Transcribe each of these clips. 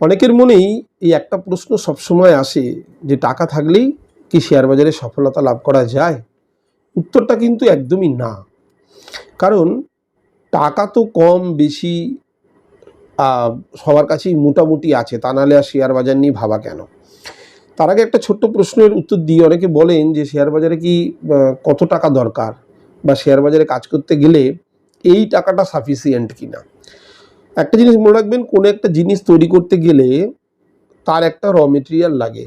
অনেকের মনেই এই একটা প্রশ্ন সবসময় আসে যে টাকা থাকলেই কি শেয়ার বাজারে সফলতা লাভ করা যায়? উত্তরটা কিন্তু একদমই না। কারণ টাকা তো কম, বেশি সবার কাছেই মোটামুটি আছে, তা নাহলে আর শেয়ার বাজার নিয়ে ভাবা কেন? তার আগে একটা ছোট্ট প্রশ্নের উত্তর দিয়ে অনেকে বলেন যে শেয়ার বাজারে কি কত টাকা দরকার? বা শেয়ার বাজারে কাজ করতে গেলে এই টাকাটা সাফিসিয়েন্ট কিনা? একটা জিনিস মনে রাখবেন, কোনো একটা জিনিস তৈরি করতে গেলে তার একটা র মেটেরিয়াল লাগে।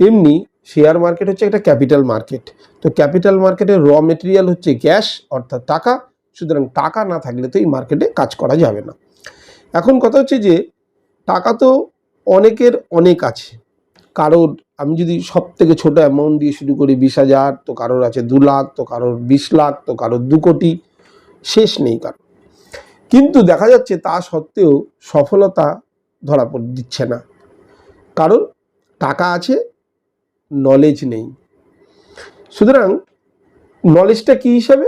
তেমনি শেয়ার মার্কেট হচ্ছে একটা ক্যাপিটাল মার্কেট তো ক্যাপিটাল মার্কেটের র মেটেরিয়াল হচ্ছে ক্যাশ অর্থাৎ টাকা। সুতরাং টাকা না থাকলে তো এই মার্কেটে কাজ করা যাবে না। এখন কথা হচ্ছে যে, টাকা তো অনেকের অনেক আছে। কারোর, আমি যদি সব থেকে ছোটো অ্যামাউন্ট দিয়ে শুরু করি বিশ হাজার, তো কারোর আছে দু লাখ, তো কারোর বিশ লাখ, তো কারোর দু কোটি। শেষ নেই কারও কিন্তু দেখা যাচ্ছে তা সত্ত্বেও সফলতা ধরা দিচ্ছে না। কারণ টাকা আছে নলেজ নেই। সুতরাং নলেজটা কী হিসাবে?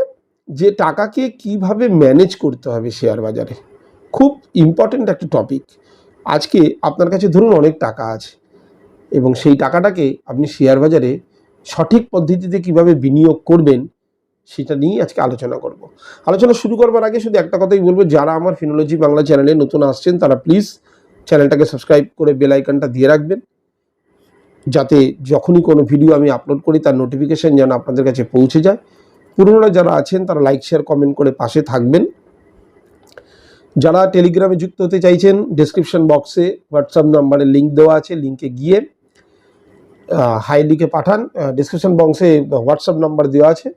যে টাকাকে কীভাবে ম্যানেজ করতে হবে শেয়ার বাজারে। খুব ইম্পর্ট্যান্ট একটা টপিক আজকে আপনার কাছে ধরুন অনেক টাকা আছে এবং সেই টাকাটাকে আপনি শেয়ার বাজারে সঠিক পদ্ধতিতে কীভাবে বিনিয়োগ করবেন সেটা নিয়েই আজকে আলোচনা করব। আলোচনা শুরু করবার আগে শুধু একটা কথাই বলব, যারা আমার ফিনোলজি বাংলা চ্যানেলে নতুন আসছেন, তারা প্লিজ চ্যানেলটাকে সাবস্ক্রাইব করে বেল আইকনটা দিয়ে রাখবেন। যাতে যখনই কোনো ভিডিও আমি আপলোড করি, তার নোটিফিকেশন যেন আপনাদের কাছে পৌঁছে যায়। পুরনোরা যারা আছেন, তারা লাইক শেয়ার কমেন্ট করে পাশে থাকবেন। যারা টেলিগ্রামে যুক্ত হতে চাইছেন ডেসক্রিপশন বক্সে হোয়াটসঅ্যাপ নাম্বারে লিঙ্ক দেওয়া আছে লিঙ্কে গিয়ে হাই লিখে পাঠান। ডিসক্রিপশন বক্সে হোয়াটসঅ্যাপ নাম্বার দেওয়া আছে।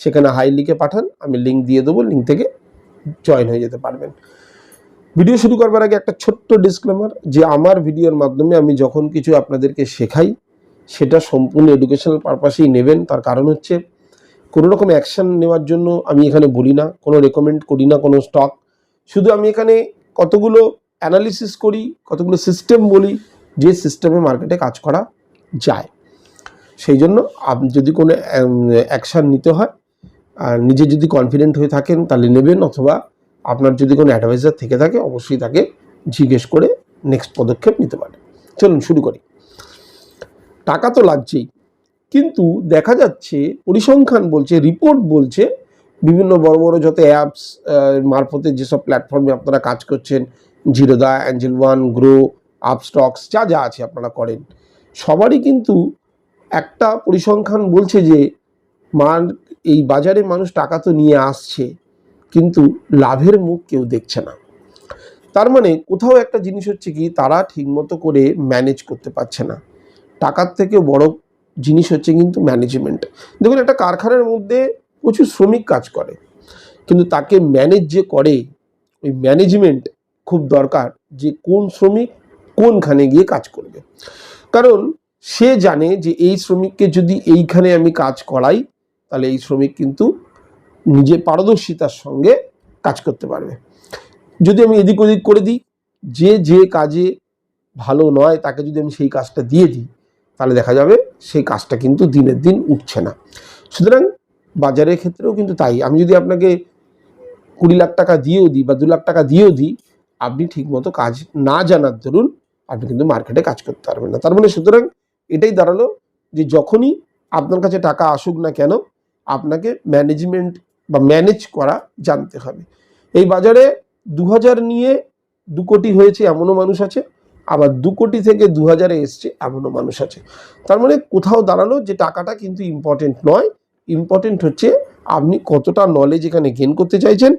সেখানে হাই লিখে পাঠান, আমি লিঙ্ক দিয়ে দেবো লিঙ্ক থেকে জয়েন হয়ে যেতে পারবেন। ভিডিও শুরু করবার আগে একটা ছোট্ট ডিসক্লেমার যে আমার ভিডিওর মাধ্যমে আমি যখন কিছু আপনাদেরকে শেখাই, সেটা সম্পূর্ণ এডুকেশনাল পারপাসেই নেবেন। তার কারণ হচ্ছে, কোনো রকম অ্যাকশন নেওয়ার জন্য আমি এখানে বলি না, কোনো রেকমেন্ড করি না, কোনো স্টক শুধু আমি এখানে কতগুলো অ্যানালিসিস করি, কতগুলো সিস্টেম বলি, যে সিস্টেমে মার্কেটে কাজ করা যায়। সেই জন্য যদি কোনো অ্যাকশান নিতে হয় আর নিজে যদি কনফিডেন্ট হয়ে থাকেন তাহলে নেবেন অথবা আপনার যদি কোনো অ্যাডভাইজার থেকে থাকে, অবশ্যই তাকে জিজ্ঞেস করে নেক্সট পদক্ষেপ নিতে পারেন। চলুন শুরু করি। টাকা তো লাগছেই, কিন্তু দেখা যাচ্ছে পরিসংখ্যান বলছে রিপোর্ট বলছে বিভিন্ন বড় বড় যত অ্যাপস মারফতে যেসব প্ল্যাটফর্মে আপনারা কাজ করছেন Zerodha Angel One Groww Upstox যা যা আছে আপনারা করেন, সবারই কিন্তু একটা পরিসংখ্যান বলছে যে মান এই বাজারে মানুষ টাকা তো নিয়ে আসছে, কিন্তু লাভের মুখ কেউ দেখছে না। তার মানে কোথাও একটা জিনিস হচ্ছে কি, তারা ঠিকমতো করে ম্যানেজ করতে পারছে না। টাকার থেকে বড় জিনিস হচ্ছে কিন্তু ম্যানেজমেন্ট দেখুন, একটা কারখানার মধ্যে প্রচুর শ্রমিক কাজ করে, কিন্তু তাকে ম্যানেজ যে করে, ওই ম্যানেজমেন্ট খুব দরকার যে কোন শ্রমিক কোনখানে গিয়ে কাজ করবে। কারণ সে জানে যে এই শ্রমিককে যদি এইখানে আমি কাজ করাই তাহলে এই শ্রমিক কিন্তু নিজের পারদর্শিতার সঙ্গে কাজ করতে পারবে। যদি আমি এদিক ওদিক করে দিই, যে যে কাজে ভালো নয় তাকে যদি আমি সেই কাজটা দিয়ে দিই, তাহলে দেখা যাবে সেই কাজটা কিন্তু দিনের দিন উঠছে না। সুতরাং বাজারের ক্ষেত্রেও কিন্তু তাই। আমি যদি আপনাকে কুড়ি লাখ টাকা দিয়েও দিই বা দু লাখ টাকা দিয়েও দিই, আপনি ঠিকমতো কাজ না জানার দরুন আপনি কিন্তু মার্কেটে কাজ করতে পারবেন না। তার মানে সুতরাং এটাই দাঁড়াল যে যখনই আপনার কাছে টাকা আসুক না কেন আপনাকে ম্যানেজমেন্ট বা ম্যানেজ করা জানতে হবে। এই বাজারে দু হাজার নিয়ে দু কোটি হয়েছে, এমনও মানুষ আছে। আবার দু কোটি থেকে দু হাজারে এসছে, এমনও মানুষ আছে। তার মানে কোথাও দাঁড়াল যে টাকাটা কিন্তু ইম্পর্টেন্ট নয়। ইম্পর্টেন্ট হচ্ছে আপনি কতটা নলেজ এখানে গেন করতে চাইছেন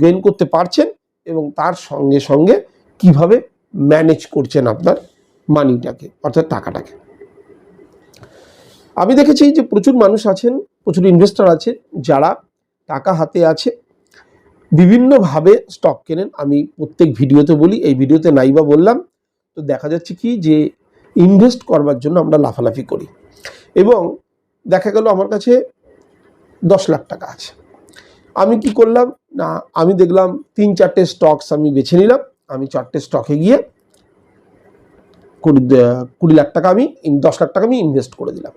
গেন করতে পারছেন এবং তার সঙ্গে সঙ্গে কীভাবে ম্যানেজ করছেন আপনার মানিটাকে অর্থাৎ টাকাটাকে। আমি দেখেছি যে প্রচুর মানুষ আছেন প্রচুর ইনভেস্টর আছে যারা টাকা হাতে আছে। বিভিন্নভাবে স্টক কেনেন, আমি প্রত্যেক ভিডিওতে বলি, এই ভিডিওতে নাইবা বললাম। তো দেখা যাচ্ছে কি যে ইনভেস্ট করবার জন্য আমরা লাফালাফি করি। এবং দেখা গেল আমার কাছে দশ লাখ টাকা আছে। আমি কি করলাম? না, আমি দেখলাম তিন চারটে স্টকস আমি বেছে নিলাম। আমি চারটে স্টকে গিয়ে কুড়ি কুড়ি লাখ টাকা আমি, দশ লাখ টাকা আমি ইনভেস্ট করে দিলাম।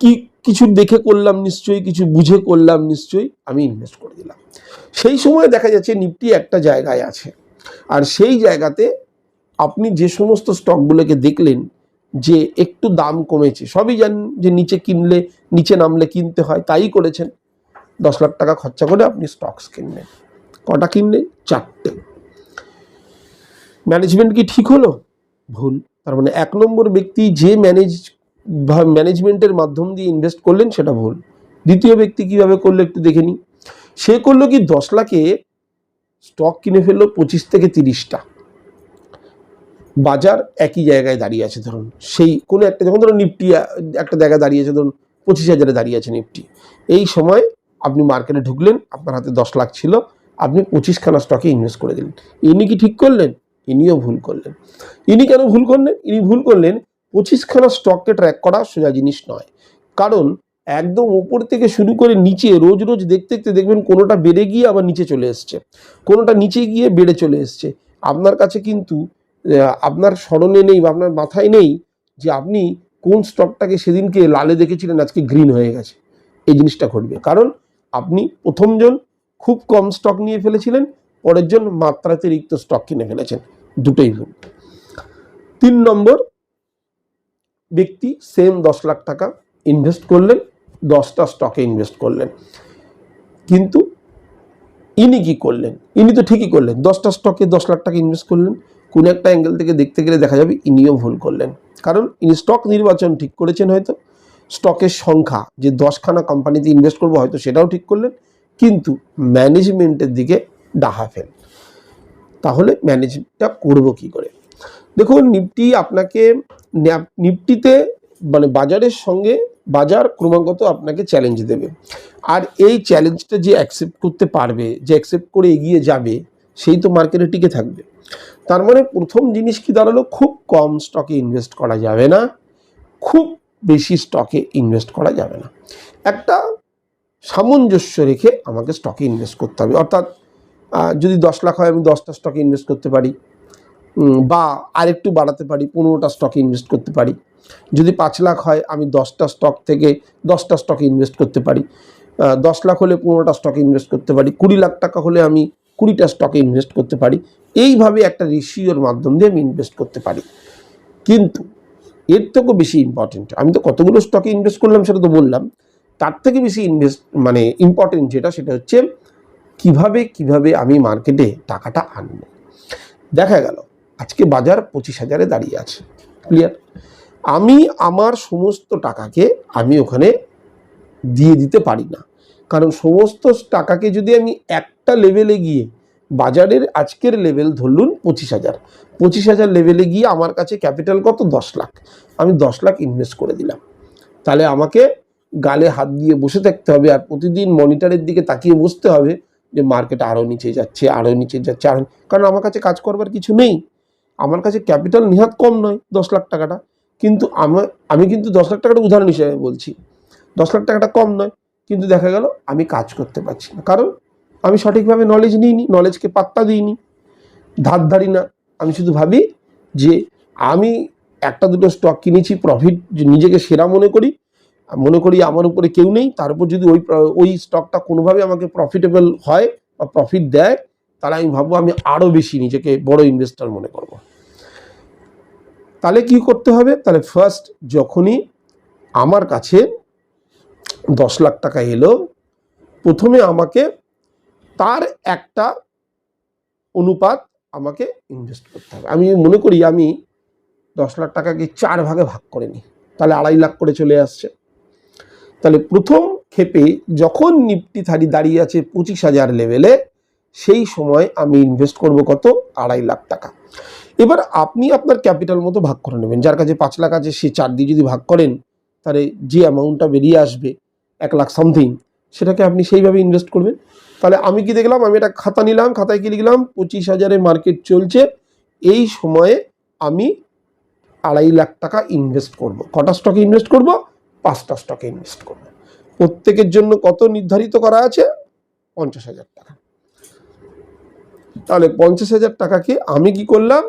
কি কিছু দেখে করলাম নিশ্চয়ই, কিছু বুঝে করলাম নিশ্চয়ই, আমি ইনভেস্ট করে দিলাম। সেই সময় দেখা যাচ্ছে নিফটি একটা জায়গায় আছে। আর সেই জায়গাতে আপনি যে সমস্ত স্টকগুলোকে দেখলেন, যে একটু দাম কমেছে, সবই জানেন যে নিচে কিনলে, নিচে নামলে কিনতে হয়, তাই করেছেন। দশ লাখ টাকা খরচা করে আপনি স্টকস কিনলেন। কটা কিনলেন চারটে। ম্যানেজমেন্ট কি ঠিক হলো? ভুল। তার মানে এক নম্বর ব্যক্তি যে ম্যানেজ ম্যানেজমেন্টের মাধ্যম দিয়ে ইনভেস্ট করলেন সেটা ভুল। দ্বিতীয় ব্যক্তি কীভাবে করল একটু দেখে নিই সে করল কি দশ লাখে স্টক কিনে ফেলল পঁচিশ থেকে তিরিশটা। বাজার একই জায়গায় দাঁড়িয়ে আছে ধরুন। সেই কোনো একটা যখন ধরুন নিফটি একটা জায়গায় দাঁড়িয়ে আছে ধরুন পঁচিশ হাজারে দাঁড়িয়ে আছে নিফটি। এই সময় আপনি মার্কেটে ঢুকলেন, আপনার হাতে দশ লাখ ছিল, আপনি পঁচিশখানা স্টকে ইনভেস্ট করে দিলেন। ইনি কি ঠিক করলেন? ইনিও ভুল করলেন। ইনি কেন ভুল করলেন? ইনি ভুল করলেন পঁচিশখানা স্টককে ট্র্যাক করা সোজা জিনিস নয়। কারণ একদম উপর থেকে শুরু করে নিচে, রোজ রোজ দেখতে দেখতে দেখবেন কোনোটা বেড়ে গিয়ে আবার নিচে চলে এসছে। কোনোটা নিচে গিয়ে বেড়ে চলে এসছে। আপনার কাছে কিন্তু আপনার স্মরণে নেই বা আপনার মাথায় নেই যে আপনি কোন স্টকটাকে সেদিনকে লালে দেখেছিলেন, আজকে গ্রিন হয়ে গেছে। এই জিনিসটা ঘটবে। কারণ আপনি প্রথমজন খুব কম স্টক নিয়ে ফেলেছিলেন পরের জন মাত্রাতিরিক্ত স্টক কিনে ফেলেছেন। দুটোই ভুল। তিন নম্বর ব্যক্তি সেম দশ লাখ টাকা ইনভেস্ট করলেন, দশটা স্টকে ইনভেস্ট করলেন। কিন্তু ইনি কি করলেন? ইনি তো ঠিকই করলেন। দশটা স্টকে দশ লাখ টাকা ইনভেস্ট করলেন। কোনো একটা অ্যাঙ্গেল থেকে দেখতে গেলে দেখা যাবে ইনিও ভুল করলেন। কারণ ইনি স্টক নির্বাচন ঠিক করেছেন হয়তো। স্টকের সংখ্যা, যে দশখানা কোম্পানিতে ইনভেস্ট করব হয়তো সেটাও ঠিক করলেন। কিন্তু ম্যানেজমেন্টের দিকে ডাহা ফেল। তাহলে ম্যানেজটা করব কি করে? দেখুন, নিফটি আপনাকে নিফটিতে মানে বাজারের সঙ্গে বাজার ক্রমাগত আপনাকে চ্যালেঞ্জ দেবে। আর এই চ্যালেঞ্জটা যে অ্যাকসেপ্ট করতে পারবে, যে অ্যাকসেপ্ট করে এগিয়ে যাবে, সেই তো মার্কেটে টিকে থাকবে। তার মানে প্রথম জিনিস কি দাঁড়াল? খুব কম স্টকে ইনভেস্ট করা যাবে না। খুব বেশি স্টকে ইনভেস্ট করা যাবে না। একটা সামঞ্জস্য রেখে আমাকে স্টকে ইনভেস্ট করতে হবে। অর্থাৎ যদি দশ লাখ হয়, আমি দশটা স্টকে ইনভেস্ট করতে পারি। বা আরেকটু বাড়াতে পারি, পনেরোটা স্টকে ইনভেস্ট করতে পারি। যদি পাঁচ লাখ হয়, আমি দশটা স্টক থেকে দশটা স্টকে ইনভেস্ট করতে পারি। দশ লাখ হলে পনেরোটা স্টকে ইনভেস্ট করতে পারি। কুড়ি লাখ টাকা হলে আমি কুড়িটা স্টকে ইনভেস্ট করতে পারি। এইভাবে একটা রেশিওর মাধ্যম দিয়ে আমি ইনভেস্ট করতে পারি। কিন্তু এর থেকেও বেশি ইম্পর্টেন্ট আমি তো কতগুলো স্টকে ইনভেস্ট করলাম সেটা তো বললাম। তার থেকে বেশি ইনভেস্ট মানে ইম্পর্টেন্ট যেটা, সেটা হচ্ছে কীভাবে কীভাবে আমি মার্কেটে টাকাটা আনব। দেখা গেল আজকে বাজার পঁচিশ হাজারে দাঁড়িয়ে আছে। ক্লিয়ার আমি আমার সমস্ত টাকাকে আমি ওখানে দিয়ে দিতে পারি না। কারণ সমস্ত টাকাকে যদি আমি একটা লেভেলে গিয়ে বাজারের আজকের লেভেল ধরলুন পঁচিশ হাজার। পঁচিশ হাজার লেভেলে গিয়ে আমার কাছে ক্যাপিটাল কত? দশ লাখ। আমি দশ লাখ ইনভেস্ট করে দিলাম। তাহলে আমাকে গালে হাত দিয়ে বসে থাকতে হবে আর প্রতিদিন মনিটরের দিকে তাকিয়ে বসতে হবে যে মার্কেট আরও নিচে যাচ্ছে আরও নিচে যাচ্ছে আরও কারণ আমার কাছে কাজ করবার কিছু নেই। আমার কাছে ক্যাপিটাল নিহাত কম নয় দশ লাখ টাকাটা। কিন্তু আমার আমি কিন্তু দশ লাখ টাকাটা উদাহরণ হিসেবে বলছি। দশ লাখ টাকাটা কম নয়, কিন্তু দেখা গেল আমি কাজ করতে পারছি না। কারণ আমি সঠিকভাবে নলেজ নিইনি নলেজকে পাত্তা দিইনি। ধার ধারি না। আমি শুধু ভাবি যে আমি একটা দুটো স্টক কিনেছি প্রফিট নিজেকে সেরা মনে করি। মনে করি আমার উপরে কেউ নেই, তার উপর যদি ওই ওই স্টকটা কোনোভাবে আমাকে প্রফিটেবল হয় বা প্রফিট দেয় তাহলে আমি ভাববো আমি আরও বেশি নিজেকে বড় ইনভেস্টর মনে করব। তাহলে কি করতে হবে? তাহলে ফার্স্ট যখনই আমার কাছে দশ লাখ টাকা এলো, প্রথমে আমাকে তার একটা অনুপাত আমাকে ইনভেস্ট করতে হবে। আমি মনে করি আমি দশ লাখ টাকাকে চার ভাগে ভাগ করে নিই, তাহলে আড়াই লাখ করে চলে আসছে। তাহলে প্রথম ক্ষেপে যখন নিফটি থারি দাঁড়িয়ে আছে পঁচিশ হাজার লেভেলে সেই সময় আমি ইনভেস্ট করব কত? আড়াই লাখ টাকা। এবার আপনি আপনার ক্যাপিটাল মতো ভাগ করে নেবেন। যার কাছে পাঁচ লাখ আছে, সে চার দিয়ে যদি ভাগ করেন, তাহলে যে অ্যামাউন্টটা বেরিয়ে আসবে, এক লাখ সামথিং সেটাকে আপনি সেইভাবে ইনভেস্ট করবেন। তাহলে আমি কি দেখলাম? আমি একটা খাতা নিলাম, খাতায় কি লিখলাম? পঁচিশ হাজারে মার্কেট চলছে। এই সময়ে আমি আড়াই লাখ টাকা ইনভেস্ট করব। কটা স্টকে ইনভেস্ট করব? পাঁচটা স্টকে ইনভেস্ট করব। প্রত্যেকের জন্য কত নির্ধারিত করা আছে? পঞ্চাশ হাজার টাকা। তাহলে পঞ্চাশ হাজার টাকাকে আমি কি করলাম?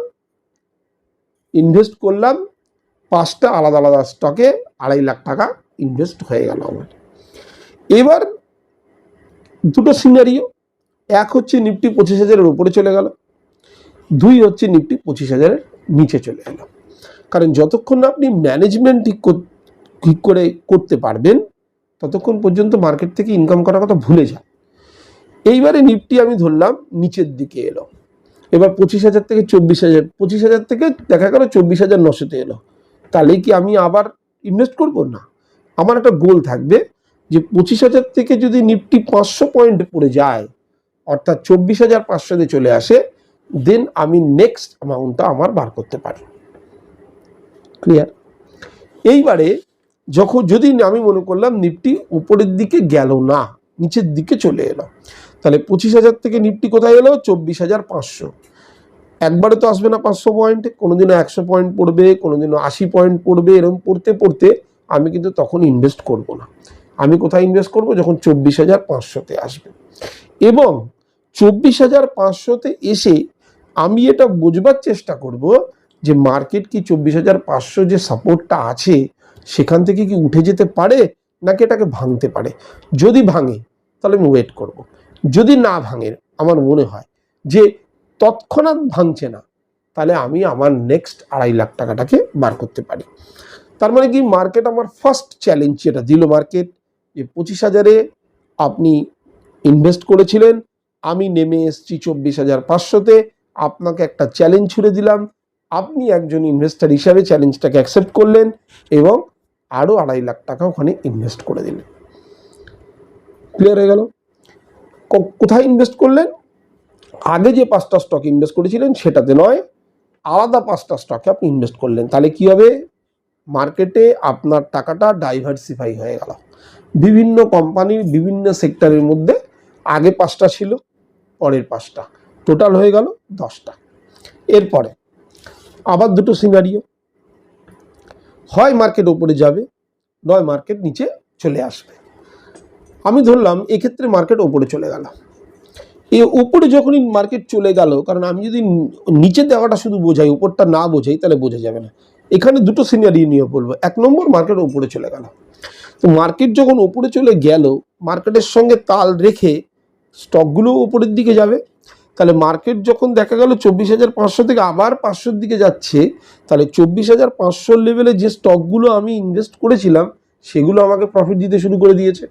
ইনভেস্ট করলাম পাঁচটা আলাদা আলাদা স্টকে আড়াই লাখ টাকা ইনভেস্ট হয়ে গেল আমার। এবার দুটো সিনারিও এক হচ্ছে নিফটি পঁচিশ হাজারের উপরে চলে গেল, দুই হচ্ছে নিফটি পঁচিশ হাজারের নিচে চলে এলো। কারণ যতক্ষণ না আপনি ম্যানেজমেন্ট ঠিক ঠিক করে করতে পারবেন, ততক্ষণ পর্যন্ত মার্কেট থেকে ইনকাম করার কথা ভুলে যান। এইবারে নিফটি আমি ধরলাম নিচের দিকে এলো। এবার পঁচিশ হাজার থেকে চব্বিশ হাজার, পঁচিশ হাজার থেকে দেখা গেল চব্বিশ হাজার নশোতে এলো। তাহলে কি আমি আবার ইনভেস্ট করব? না। আমার একটা গোল থাকবে যে পঁচিশ হাজার থেকে যদি নিফটি পাঁচশো পয়েন্ট পড়ে যায়, অর্থাৎ চব্বিশ হাজার পাঁচশোতে চলে আসে দেন আমি নেক্সট অ্যামাউন্টটা আমার বার করতে পারি। ক্লিয়ার এইবারে যখন যদি আমি মনে করলাম নিফটি উপরের দিকে গেল না, নিচের দিকে চলে এলো তাহলে পঁচিশ হাজার থেকে নিফটি কোথায় এলো? চব্বিশ হাজার পাঁচশো। একবারে তো আসবে না পাঁচশো পয়েন্ট, কোনোদিনও একশো পয়েন্ট পড়বে, কোনোদিনও আশি পয়েন্ট পড়বে এরকম পড়তে পড়তে আমি কিন্তু তখন ইনভেস্ট করব না। আমি কোথায় ইনভেস্ট করব? যখন চব্বিশ হাজার পাঁচশোতে আসবে। এবং চব্বিশ হাজার পাঁচশোতে এসে আমি এটা বোঝবার চেষ্টা করব যে মার্কেট কি চব্বিশ হাজার পাঁচশো যে সাপোর্টটা আছে, সেখান থেকে কি উঠে যেতে পারে, নাকি এটাকে ভাঙতে পারে? যদি ভাঙে, তাহলে আমি ওয়েট করব। যদি না ভাঙে, আমার মনে হয় যে তৎক্ষণাৎ ভাঙছে না, তাহলে আমি আমার নেক্সট আড়াই লাখ টাকাটাকে বার করতে পারি। তার মানে কি মার্কেট আমার ফার্স্ট চ্যালেঞ্জ যেটা দিল মার্কেট যে পঁচিশ হাজারে আপনি ইনভেস্ট করেছিলেন, আমি নেমে এসছি চব্বিশ হাজার পাঁচশোতে, আপনাকে একটা চ্যালেঞ্জ ছুড়ে দিলাম, আপনি একজন ইনভেস্টার হিসাবে চ্যালেঞ্জটাকে অ্যাকসেপ্ট করলেন এবং আরও আড়াই লাখ টাকা ওখানে ইনভেস্ট করে দিলেন। ক্লিয়ার হয়ে গেল? কোথায় ইনভেস্ট করলেন? আগে যে পাঁচটা স্টক ইনভেস্ট করেছিলেন সেটাতে নয়, আলাদা পাঁচটা স্টকে আপনি ইনভেস্ট করলেন। তাহলে কি হবে? মার্কেটে আপনার টাকাটা ডাইভার্সিফাই হয়ে গেল। বিভিন্ন কোম্পানির বিভিন্ন সেক্টরের মধ্যে আগে পাঁচটা ছিল, পরের পাঁচটা। টোটাল হয়ে গেল দশটা। এরপরে আবার দুটো সিনারিও হয় মার্কেট ওপরে যাবে, নয় মার্কেট নিচে চলে আসবে। আমি ধরলাম এক্ষেত্রে মার্কেট ওপরে চলে গেল। এই উপরে যখনই মার্কেট চলে গেল, কারণ আমি যদি নিচে দেওয়াটা শুধু বোঝাই, উপরটা না বোঝাই, তাহলে বোঝা যাবে না। এখানে দুটো সিনারি নিয়ে বলব। এক নম্বর মার্কেট ওপরে চলে গেল। তো মার্কেট যখন ওপরে চলে গেল মার্কেটের সঙ্গে তাল রেখে স্টকগুলো উপরের দিকে যাবে। তাহলে মার্কেট যখন দেখা গেল চব্বিশ হাজার পাঁচশো থেকে আবার পাঁচশোর দিকে যাচ্ছে, তাহলে চব্বিশ হাজার পাঁচশোর লেভেলে যে স্টকগুলো আমি ইনভেস্ট করেছিলাম, সেগুলো আমাকে প্রফিট দিতে শুরু করে দিয়েছে।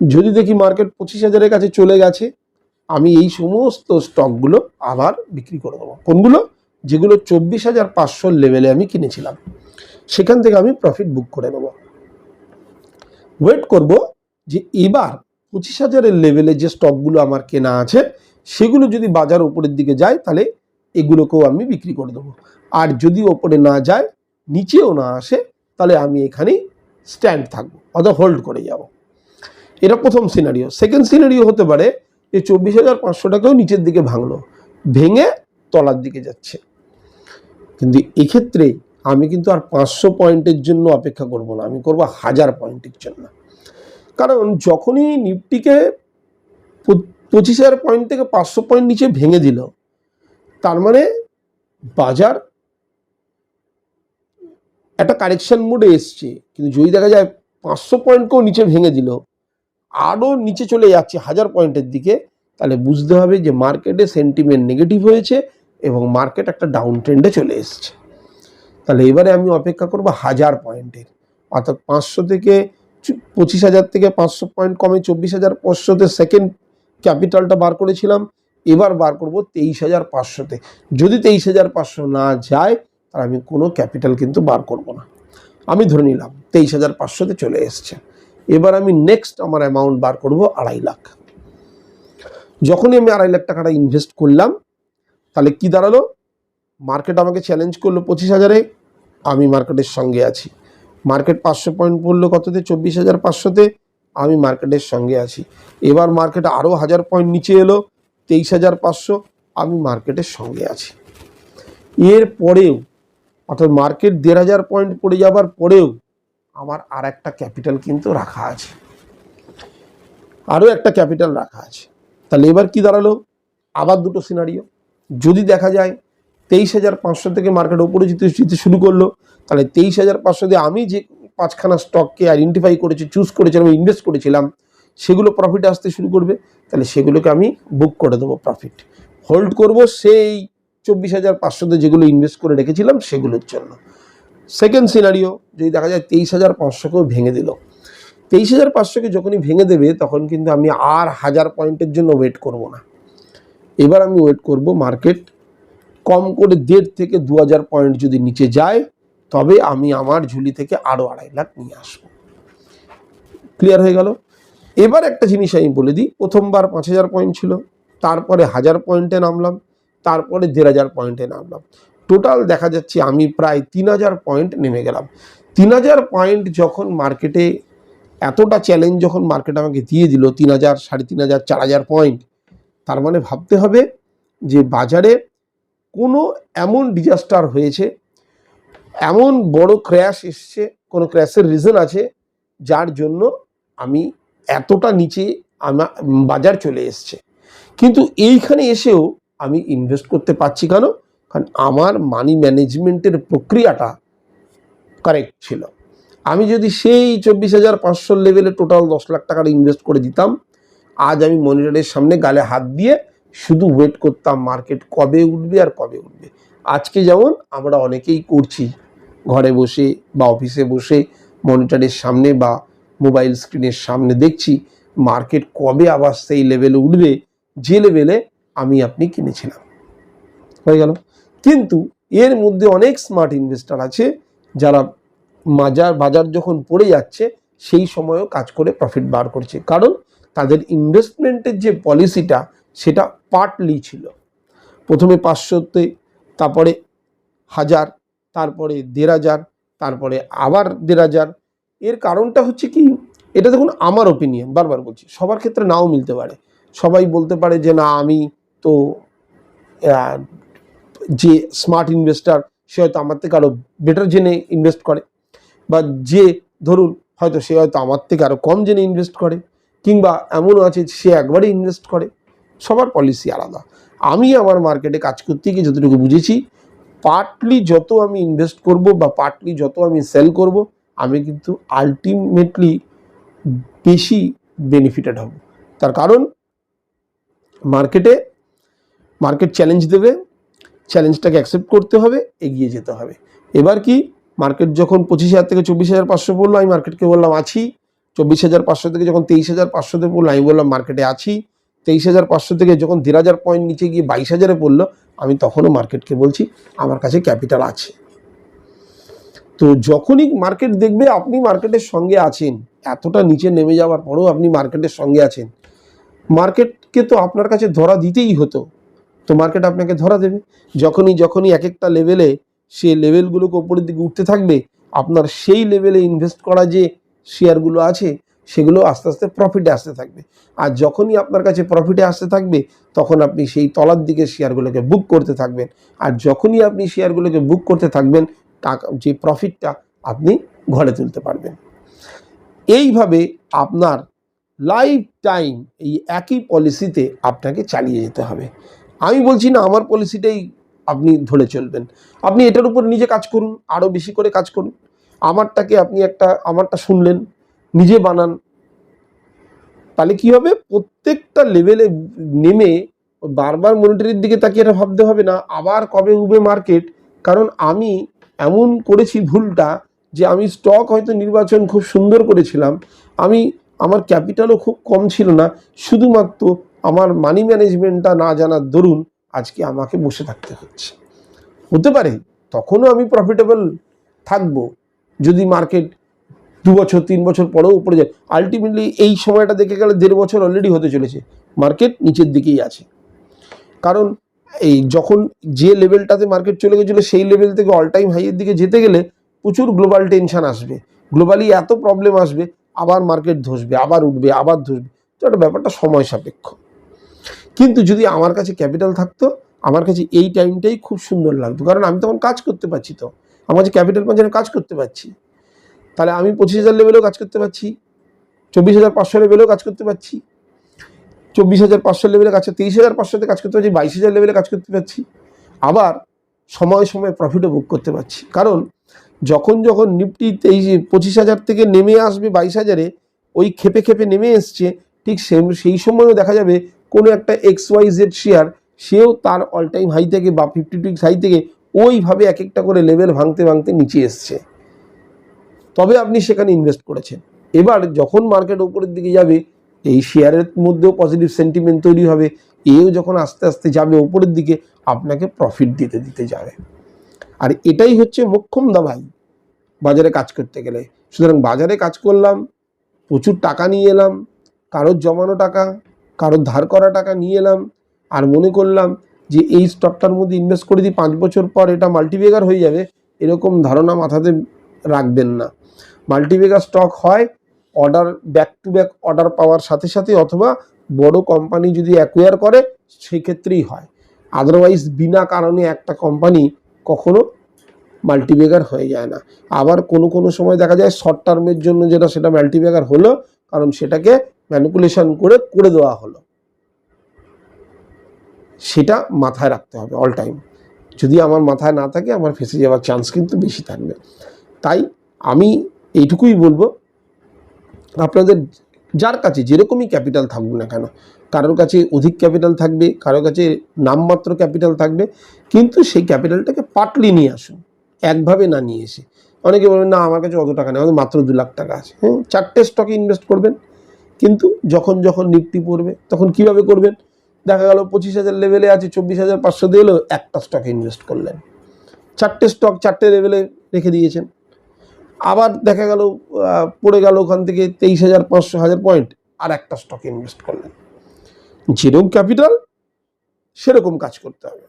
যদি দেখি মার্কেট পঁচিশ হাজারের কাছে চলে গেছে, আমি এই সমস্ত স্টকগুলো আবার বিক্রি করে দেবো। কোনগুলো? যেগুলো চব্বিশ হাজার পাঁচশোর লেভেলে আমি কিনেছিলাম। সেখান থেকে আমি প্রফিট বুক করে নেব। ওয়েট করব যে এবার পঁচিশ হাজারের লেভেলে যে স্টকগুলো আমার কেনা আছে, সেগুলো যদি বাজার উপরের দিকে যায়, তাহলে এগুলোকেও আমি বিক্রি করে দেবো। আর যদি ওপরে না যায়, নিচেও না আসে, তাহলে আমি এখানেই স্ট্যান্ড থাকব, অর্থাৎ হোল্ড করে যাব। এটা প্রথম সিনারিও সেকেন্ড সিনারিও হতে পারে, যে চব্বিশ হাজার পাঁচশো টাকাও নিচের দিকে ভাঙলো, ভেঙে তলার দিকে যাচ্ছে। কিন্তু এক্ষেত্রে আমি কিন্তু আর পাঁচশো পয়েন্টের জন্য অপেক্ষা করব না, আমি করব হাজার পয়েন্টের জন্য। কারণ যখনই নিফটিকে পঁচিশ হাজার পয়েন্ট থেকে পাঁচশো পয়েন্ট নিচে ভেঙে দিল, তার মানে বাজার একটা কারেকশন মোডে এসছে। কিন্তু যদি দেখা যায় পাঁচশো পয়েন্টকেও নিচে ভেঙে দিল আরও নিচে চলে যাচ্ছে হাজার পয়েন্টের দিকে, তাহলে বুঝতে হবে যে মার্কেটে সেন্টিমেন্ট নেগেটিভ হয়েছে এবং মার্কেট একটা ডাউন ট্রেন্ডে চলে এসছে। তাহলে এবারে আমি অপেক্ষা করব হাজার পয়েন্টের। অর্থাৎ পাঁচশো থেকে পঁচিশ হাজার থেকে পাঁচশো পয়েন্ট কমে চব্বিশ হাজার পাঁচশোতে সেকেন্ড ক্যাপিটালটা বার করেছিলাম, এবার বার করব তেইশ হাজার পাঁচশোতে যদি তেইশ হাজার পাঁচশো না যায়, তাহলে আমি কোনো ক্যাপিটাল কিন্তু বার করব না। আমি ধরে নিলাম তেইশ হাজার পাঁচশোতে চলে এসছে। এবার আমি নেক্সট আমার অ্যামাউন্ট বার করব আড়াই লাখ। যখনই আমি আড়াই লাখ টাকাটা ইনভেস্ট করলাম, তাহলে কি দাঁড়াল? মার্কেট আমাকে চ্যালেঞ্জ করল পঁচিশ হাজারে, আমি মার্কেটের সঙ্গে আছি। মার্কেট পাঁচশো পয়েন্ট পড়ল কততে? চব্বিশ হাজার পাঁচশোতে, আমি মার্কেটের সঙ্গে আছি। এবার মার্কেট আরও হাজার পয়েন্ট নিচে এলো, তেইশ হাজার পাঁচশো, আমি মার্কেটের সঙ্গে আছি। এর পরেও অর্থাৎ মার্কেট দেড় হাজার পয়েন্ট পড়ে যাবার পরেও আমার আর একটা ক্যাপিটাল কিন্তু রাখা আছে। আরও একটা ক্যাপিটাল রাখা আছে। তাহলে এবার কি দাঁড়াল? আবার দুটো সিনারিও যদি দেখা যায় তেইশ হাজার পাঁচশো থেকে মার্কেট ওপরে যেতে যেতে শুরু করল, তাহলে তেইশ হাজার পাঁচশো দিয়ে আমি যে পাঁচখানা স্টককে আইডেন্টিফাই করেছি চুজ করেছিলাম ইনভেস্ট করেছিলাম, সেগুলো প্রফিট আসতে শুরু করবে। তাহলে সেগুলোকে আমি বুক করে দেবো প্রফিট হোল্ড করব সেই চব্বিশ হাজার পাঁচশোতে যেগুলো ইনভেস্ট করে রেখেছিলাম, সেগুলোর জন্য। সেকেন্ড সিনারিও যদি দেখা যায় তেইশ হাজার পাঁচশোকেও ভেঙে দিল। তেইশ হাজার পাঁচশোকে যখনই ভেঙে দেবে, তখন কিন্তু আমি আর হাজার পয়েন্টের জন্য ওয়েট করব না। এবার আমি ওয়েট করব মার্কেট কম করে দেড় থেকে দু হাজার পয়েন্ট যদি নিচে যায়, তবে আমি আমার ঝুলি থেকে আরও আড়াই লাখ নিয়ে আসব। ক্লিয়ার হয়ে গেল? এবার একটা জিনিস আমি বলে দিই, প্রথমবার পাঁচ হাজার পয়েন্ট ছিল, তারপরে হাজার পয়েন্টে নামলাম, তারপরে দেড় হাজার পয়েন্টে নামলাম। টোটাল দেখা যাচ্ছে আমি প্রায় তিন হাজার পয়েন্ট নেমে গেলাম। তিন হাজার পয়েন্ট যখন মার্কেটে এতটা চ্যালেঞ্জ যখন মার্কেট আমাকে দিয়ে দিল, তিন হাজার, সাড়ে তিন হাজার, চার হাজার পয়েন্ট তার মানে ভাবতে হবে যে বাজারে কোনো এমন ডিজাস্টার হয়েছে, এমন বড় ক্র্যাশ এসছে, কোনো ক্র্যাশের রিজন আছে, যার জন্য আমি এতটা নিচে আমার বাজার চলে এসছে। কিন্তু এইখানে এসেও আমি ইনভেস্ট করতে পারছি কেন? কারণ আমার মানি ম্যানেজমেন্টের প্রক্রিয়াটা কারেক্ট ছিল। আমি যদি সেই চব্বিশ হাজার পাঁচশো লেভেলে টোটাল দশ লাখ টাকার ইনভেস্ট করে দিতাম, আজ আমি মনিটরের সামনে গালে হাত দিয়ে শুধু ওয়েট করতাম মার্কেট কবে উঠবে আর কবে উঠবে। আজকে যেমন আমরা অনেকেই করছি, ঘরে বসে বা অফিসে বসে মনিটরের সামনে বা মোবাইল স্ক্রিনের সামনে দেখছি মার্কেট কবে আবার সেই লেভেলে উঠবে, যে লেভেলে আমি আপনি কিনেছিলাম। হয়ে গেল। কিন্তু এর মধ্যে অনেক স্মার্ট ইনভেস্টার আছে যারা মাজার, বাজার যখন পড়ে যাচ্ছে, সেই সময়ও কাজ করে প্রফিট বার করছে। কারণ তাদের ইনভেস্টমেন্টের যে পলিসিটা সেটা পার্টলি ছিল। প্রথমে পাঁচশোতে, তারপরে হাজার, তারপরে দেড় হাজার, তারপরে আবার দেড় হাজার। এর কারণটা হচ্ছে কি, এটা দেখুন আমার ওপিনিয়ন বারবার বলছি, সবার ক্ষেত্রে নাও মিলতে পারে। সবাই বলতে পারে যে, না, আমি তো যে স্মার্ট ইনভেস্টার সে হয়তো আমার থেকে আরও বেটার জেনে ইনভেস্ট করে। বা যে ধরুন, হয়তো সে হয়তো আমার থেকে আরও কম জেনে ইনভেস্ট করে, কিংবা এমনও আছে সে একবারে ইনভেস্ট করে। সবার পলিসি আলাদা। আমি আমার মার্কেটে কাজ করতে গিয়ে যতটুকু বুঝেছি পার্টলি যত আমি ইনভেস্ট করব বা পার্টলি যত আমি সেল করব, আমি কিন্তু আলটিমেটলি বেশি বেনিফিটেড হব। তার কারণ মার্কেটে মার্কেট চ্যালেঞ্জ দেবে চ্যালেঞ্জটাকে অ্যাকসেপ্ট করতে হবে, এগিয়ে যেতে হবে। এবার কি? মার্কেট যখন পঁচিশ হাজার থেকে চব্বিশ হাজার পাঁচশো পড়ল, আমি মার্কেটকে বললাম আছি। চব্বিশ হাজার পাঁচশো থেকে যখন তেইশ হাজার পাঁচশোতে পড়ল, আমি বললাম মার্কেটে আছি। তেইশ হাজার পাঁচশো থেকে যখন দেড় হাজার পয়েন্ট নিচে গিয়ে বাইশ হাজারে পড়ল, আমি তখনও মার্কেটকে বলছি, আমার কাছে ক্যাপিটাল আছে। তো যখনই মার্কেট দেখবে আপনি মার্কেটের সঙ্গে আছেন, এতটা নিচে নেমে যাওয়ার পরেও আপনি মার্কেটের সঙ্গে আছেন। মার্কেটকে তো আপনার কাছে ধরা দিতেই হতো। তো মার্কেট আপনাকে ধরা দেবে। যখনই যখনই এক একটা লেভেলে সে লেভেলগুলোকে ওপরের দিকে উঠতে থাকবে, আপনার সেই লেভেলে ইনভেস্ট করা যে শেয়ারগুলো আছে, সেগুলো আস্তে আস্তে প্রফিটে আসতে থাকবে। আর যখনই আপনার কাছে প্রফিটে আসতে থাকবে, তখন আপনি সেই তলার দিকে শেয়ারগুলোকে বুক করতে থাকবেন। আর যখনই আপনি শেয়ারগুলোকে বুক করতে থাকবেন, টাকা, যে প্রফিটটা আপনি ঘরে তুলতে পারবেন। এইভাবে আপনার লাইফ টাইম এই একই পলিসিতে আপনাকে চালিয়ে যেতে হবে। আমি বলছি না, আমার পলিসিটাই আপনি ধরে চলবেন। আপনি এটার উপর নিজে কাজ করুন আরও বেশি করে কাজ করুন। আমারটাকে আপনি একটা, আমারটা শুনলেন, নিজে বানান। তাহলে কি হবে? প্রত্যেকটা লেভেলে নেমে বারবার মনিটরির দিকে তাকিয়ে এটা ভাবতে হবে না, আবার কবে উবে মার্কেট কারণ আমি এমন করেছি ভুলটা যে আমি স্টক হয়তো নির্বাচন খুব সুন্দর করেছিলাম। আমি, আমার ক্যাপিটালও খুব কম ছিল না। শুধুমাত্র আমার মানি ম্যানেজমেন্টটা না জানার দরুন আজকে আমাকে বসে থাকতে হচ্ছে। হতে পারে তখনও আমি প্রফিটেবল থাকব, যদি মার্কেট দু বছর, তিন বছর পরেও উপরে যায়। আলটিমেটলি এই সময়টা দেখে গেলে দেড় বছর অলরেডি হতে চলেছে। মার্কেট নিচের দিকেই আছে। কারণ এই যখন যে লেভেলটাতে মার্কেট চলে গেছিল, সেই লেভেল থেকে অল টাইম হাইয়ের দিকে যেতে গেলে প্রচুর গ্লোবাল টেনশন আসবে। গ্লোবালি এত প্রবলেম আসবে, আবার মার্কেট ধসবে, আবার উঠবে, আবার ধসবে। তো একটা ব্যাপারটা সময় সাপেক্ষ। কিন্তু যদি আমার কাছে ক্যাপিটাল থাকতো, আমার কাছে এই টাইমটাই খুব সুন্দর লাগতো। কারণ আমি তখন কাজ করতে পারছি তো। আমার কাছে ক্যাপিটাল পাঞ্চারে কাজ করতে পারছি। তাহলে আমি পঁচিশ হাজার লেভেলেও কাজ করতে পারছি। চব্বিশ হাজার পাঁচশো লেভেলেও কাজ করতে পারছি। চব্বিশ হাজার পাঁচশো লেভেলে কাজ তেইশ হাজার পাঁচশোতে কাজ করতে পারছি, বাইশ হাজার লেভেলে কাজ করতে পারছি। আবার সময় সময় প্রফিটও বুক করতে পারছি। কারণ যখন যখন নিফটি তেইশ, পঁচিশ হাজার থেকে নেমে আসবে বাইশ হাজারে, ওই খেপে খেপে নেমে এসছে, ঠিক সেই সময়ও দেখা যাবে কোনো একটা এক্স ওয়াই জেড শেয়ার সেও তার অল টাইম হাই থেকে বা ফিফটি টু হাই থেকে ওইভাবে এক একটা করে লেভেল ভাঙতে ভাঙতে নিচে এসছে। তবে আপনি সেখানে ইনভেস্ট করেছেন। এবার যখন মার্কেট ওপরের দিকে যাবে, এই শেয়ারের মধ্যেও পজিটিভ সেন্টিমেন্ট তৈরি হবে। এও যখন আস্তে আস্তে যাবে ওপরের দিকে, আপনাকে প্রফিট দিতে দিতে যাবে। আর এটাই হচ্ছে মোক্ষম দাবাই বাজারে কাজ করতে গেলে। সুতরাং বাজারে কাজ করলাম, প্রচুর টাকা নিয়ে এলাম, কারোর জমানো টাকা কারোর ধার করা টাকা নিয়ে এলাম আর মনে করলাম যে এই স্টকটার মধ্যে ইনভেস্ট করে দিই পাঁচ বছর পর এটা মাল্টিবেগার হয়ে যাবে, এরকম ধারণা মাথাতে রাখবেন না। মাল্টিবেগার স্টক হয় order back to back order পাওয়ার সাথে সাথে অথবা বড় কোম্পানি যদি অ্যাকোয়ার করে, সেক্ষেত্রেই হয়। আদারওয়াইজ বিনা কারণে একটা কোম্পানি কখনো মাল্টিবেগার হয়ে যায় না। আবার কোনো কোনো সময় দেখা যায় শর্ট টার্মের জন্য যেটা সেটা মাল্টিবেগার হলো, কারণ সেটাকে ম্যানিপুলেশন করে করে দেওয়া হলো। সেটা মাথায় রাখতে হবে অল টাইম যদি আমার মাথায় না থাকে, আমার ফেসে যাওয়ার চান্স কিন্তু বেশি থাকবে। তাই আমি এইটুকুই বলব, আপনাদের যার কাছে যেরকমই ক্যাপিটাল থাকুক না কেন, কারোর কাছে অধিক ক্যাপিটাল থাকবে, কারোর কাছে নামমাত্র ক্যাপিটাল থাকবে, কিন্তু সেই ক্যাপিটালটাকে পাটলি নিয়ে আসুন, একভাবে না নিয়ে এসে। অনেকে বলবেন, না, আমার কাছে অত টাকা নেই, আমাদের মাত্র দু লাখ টাকা আছে। হ্যাঁ চারটে স্টকে ইনভেস্ট করবেন। কিন্তু যখন যখন নিফটি পড়বে, তখন কীভাবে করবেন? দেখা গেল পঁচিশ হাজার লেভেলে আছে, চব্বিশ হাজার পাঁচশো এলো, একটা স্টকে ইনভেস্ট করলেন। চারটে স্টক চারটে লেভেলে রেখে দিয়েছেন। আবার দেখা গেল পড়ে গেল ওখান থেকে তেইশ হাজার পাঁচশো, হাজার পয়েন্ট আর একটা স্টকে ইনভেস্ট করলেন। যেরকম ক্যাপিটাল সেরকম কাজ করতে হবে।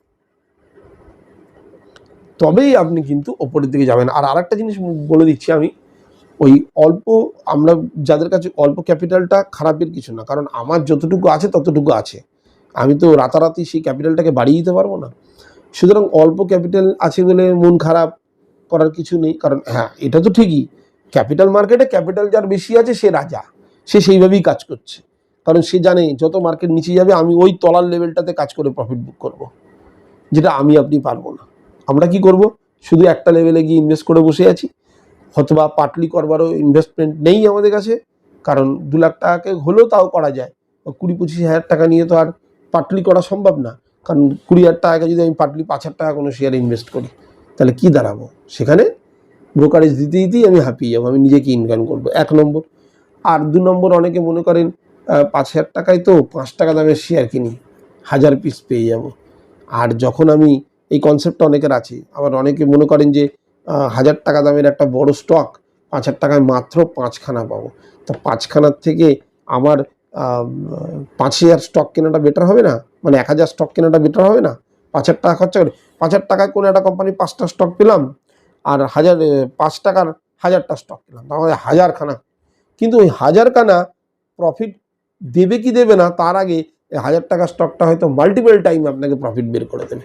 তবেই আপনি কিন্তু ওপরের দিকে যাবেন। আর আরেকটা জিনিস বলে দিচ্ছি আমি ওই অল্প, আমরা যাদের কাছে অল্প ক্যাপিটালটা খারাপের কিছু না, কারণ আমার যতটুকু আছে ততটুকু আছে। আমি তো রাতারাতি সেই ক্যাপিটালটাকে বাড়িয়ে দিতে পারব না। সুতরাং অল্প ক্যাপিটাল আছে বলে মন খারাপ করার কিছু নেই, কারণ হ্যাঁ এটা তো ঠিকই, ক্যাপিটাল মার্কেটে ক্যাপিটাল যার বেশি আছে সে রাজা, সে সেইভাবেই কাজ করছে। কারণ সে জানে যত মার্কেট নিচে যাবে, আমি ওই তলার লেভেলটাতে কাজ করে প্রফিট বুক করব। যেটা আমি আপনি পারব না। আমরা কি করব? শুধু একটা লেভেলে গিয়ে ইনভেস্ট করে বসে আছি। অথবা পাটলি করবারও ইনভেস্টমেন্ট নেই আমাদের কাছে, কারণ দু লাখ টাকাকে হলেও তাও করা যায়। কুড়ি পঁচিশ হাজার টাকা নিয়ে তো আর পাটলি করা সম্ভব না। কারণ কুড়ি হাজার টাকা যদি আমি পাটলি পাঁচ হাজার টাকা কোনো শেয়ারে ইনভেস্ট করি, তাহলে কি দাঁড়াবো? সেখানে ব্রোকারেজ দিতে দিতেই আমি হাঁপিয়ে যাব, আমি নিজেকে ইনকাম করব। এক নম্বর। আর দু নম্বর, অনেকে মনে করেন পাঁচ হাজার টাকায় তো পাঁচ টাকা দামের শেয়ার কিনি, হাজার পিস পেয়ে যাব। আর যখন আমি এই কনসেপ্টটা অনেকের আছে, আবার অনেকে মনে করেন যে হাজার টাকা দামের একটা বড় স্টক পাঁচ হাজার টাকায় মাত্র পাঁচখানা পাবো। তো পাঁচখানার থেকে আমার পাঁচ হাজার স্টক কেনাটা বেটার হবে না? মানে এক হাজার স্টক কেনাটা বেটার হবে না? পাঁচ হাজার টাকা খরচা করে, পাঁচ হাজার টাকায় কোনো একটা কোম্পানি পাঁচটা স্টক পেলাম, আর হাজার পাঁচ টাকার হাজারটা স্টক পেলাম। তার মানে হাজারখানা। কিন্তু ওই হাজারখানা প্রফিট দেবে কি দেবে না, তার আগে হাজার টাকার স্টকটা হয়তো মাল্টিপল টাইম আপনাকে প্রফিট বের করে দেবে।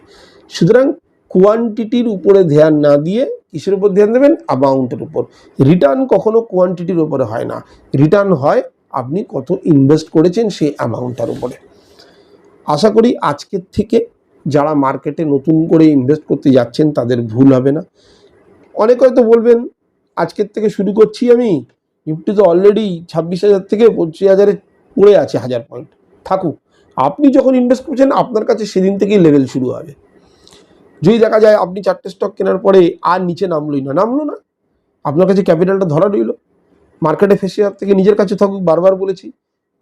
সুতরাং কোয়ান্টিটির উপরে ধ্যান না দিয়ে কিসের উপর ধ্যান দেবেন? অ্যামাউন্টের উপর। রিটার্ন কখনো কোয়ান্টিটির উপরে হয় না। রিটার্ন হয়, আপনি কত ইনভেস্ট করেছেন সেই অ্যামাউন্টটার উপরে। আশা করি আজকের থেকে যারা মার্কেটে নতুন করে ইনভেস্ট করতে যাচ্ছেন, তাদের ভুল হবে না। অনেক হয়তো বলবেন, আজকের থেকে শুরু করছি আমি। নিফটি তো অলরেডি ছাব্বিশ হাজার থেকে পঁচিশ হাজারে পড়ে আছে হাজার পয়েন্ট থাকুক, আপনি যখন ইনভেস্ট করছেন, আপনার কাছে সেদিন থেকেই লেভেল শুরু হবে। যদি দেখা যায় আপনি চারটে স্টক কেনার পরে আর নিচে নামলোই না, নামলো না। আপনার কাছে ক্যাপিটালটা ধরা রইল। মার্কেটে ফেসে যাওয়ার থেকে নিজের কাছে থাকুক, বারবার বলেছি।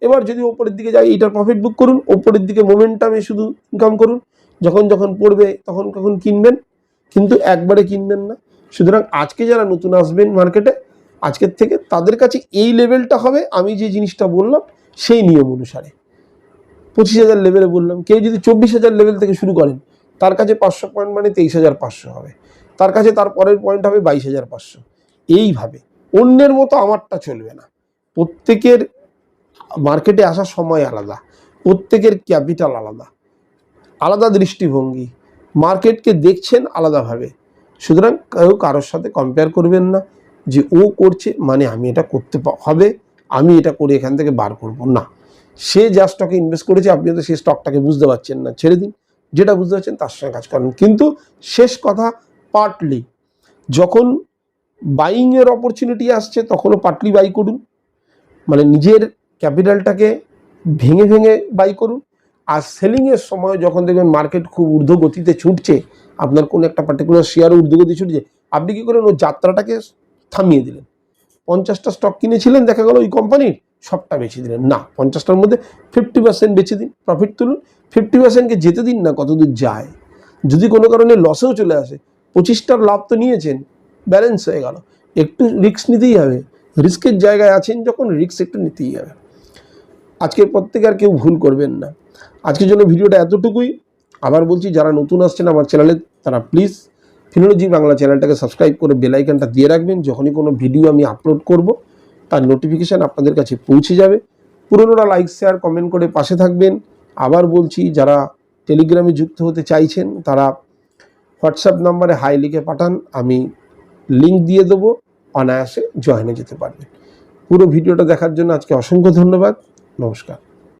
এবার যদি ওপরের দিকে যায় এইটার প্রফিট বুক করুন। ওপরের দিকে মোমেন্টামে শুধু ইনকাম করুন। যখন যখন পড়বে, তখন কখন কিনবেন। কিন্তু একবারে কিনবেন না। সুতরাং আজকে যারা নতুন আসবেন মার্কেটে, আজকের থেকে তাদের কাছে এই লেভেলটা হবে। আমি যে জিনিসটা বললাম, সেই নিয়ম অনুসারে। পঁচিশ হাজার লেভেলে বললাম। কেউ যদি চব্বিশ হাজার লেভেল থেকে শুরু করেন তার কাছে পাঁচশো পয়েন্ট মানে তেইশ হাজার পাঁচশো হবে। তার কাছে তার পরের পয়েন্ট হবে বাইশ হাজার পাঁচশো। এইভাবে অন্যের মতো আমারটা চলবে না। প্রত্যেকের মার্কেটে আসার সময় আলাদা, প্রত্যেকের ক্যাপিটাল আলাদা আলাদা দৃষ্টিভঙ্গি। মার্কেটকে দেখছেন আলাদাভাবে। সুতরাং কেউ কারোর সাথে কম্পেয়ার করবেন না যে ও করছে মানে আমি এটা করতে হবে, আমি এটা করে এখান থেকে বার করব। না, সে যা স্টকে ইনভেস্ট করেছে আপনি তো সেই স্টকটাকে বুঝতে পারছেন না। ছেড়ে দিন। যেটা বুঝতে পারছেন, তার সঙ্গে কাজ করেন। কিন্তু শেষ কথা পার্টলি যখন বাইংয়ের অপরচুনিটি আসছে, তখনও পার্টলি বাই করুন। মানে নিজের ক্যাপিটালটাকে ভেঙে ভেঙে বাই করুন। আর সেলিংয়ের সময় যখন দেখবেন মার্কেট খুব ঊর্ধ্বগতিতে ছুটছে, আপনার কোনো একটা পার্টিকুলার শেয়ার ঊর্ধ্বগতি ছুটছে, আপনি কি করেন? ওই যাত্রাটাকে থামিয়ে দিলেন। পঞ্চাশটা স্টক কিনেছিলেন, দেখা গেল ওই কোম্পানির সবটা বেছে দিলেন। না, পঞ্চাশটার মধ্যে ফিফটি পার্সেন্ট বেছে দিন প্রফিট তুলুন। ফিফটি পার্সেন্টকে যেতে দিন না, কতদূর যায়? যদি কোনো কারণে লসেও চলে আসে, পঁচিশটার লাভ তো নিয়েছেন ব্যালেন্স হয়ে গেল। একটু রিস্ক নিতেই হবে। রিস্কের জায়গায় আছেন যখন রিস্ক একটু নিতেই হবে। আজকের পর থেকে আর কেউ ভুল করবেন না। আজকের জন্য ভিডিওটা এতটুকুই। আবার বলছি, যারা নতুন আসছেন আমার চ্যানেলে তারা প্লিজ ফিনোলজি বাংলা চ্যানেলটাকে সাবস্ক্রাইব করে বেলাইকানটা দিয়ে রাখবেন। যখনই কোনো ভিডিও আমি আপলোড করব তার নোটিফিকেশান আপনাদের কাছে পৌঁছে যাবে। পুরনোরা লাইক শেয়ার কমেন্ট করে পাশে থাকবেন। আবার বলছি, যারা টেলিগ্রামে যুক্ত হতে চাইছেন, তারা হোয়াটসঅ্যাপ নাম্বারে হাই লিখে পাঠান। আমি লিঙ্ক দিয়ে দেবো। অনায়াসে জয়েনে যেতে পারবেন। পুরো ভিডিওটা দেখার জন্য আজকে অসংখ্য ধন্যবাদ। নমস্কার।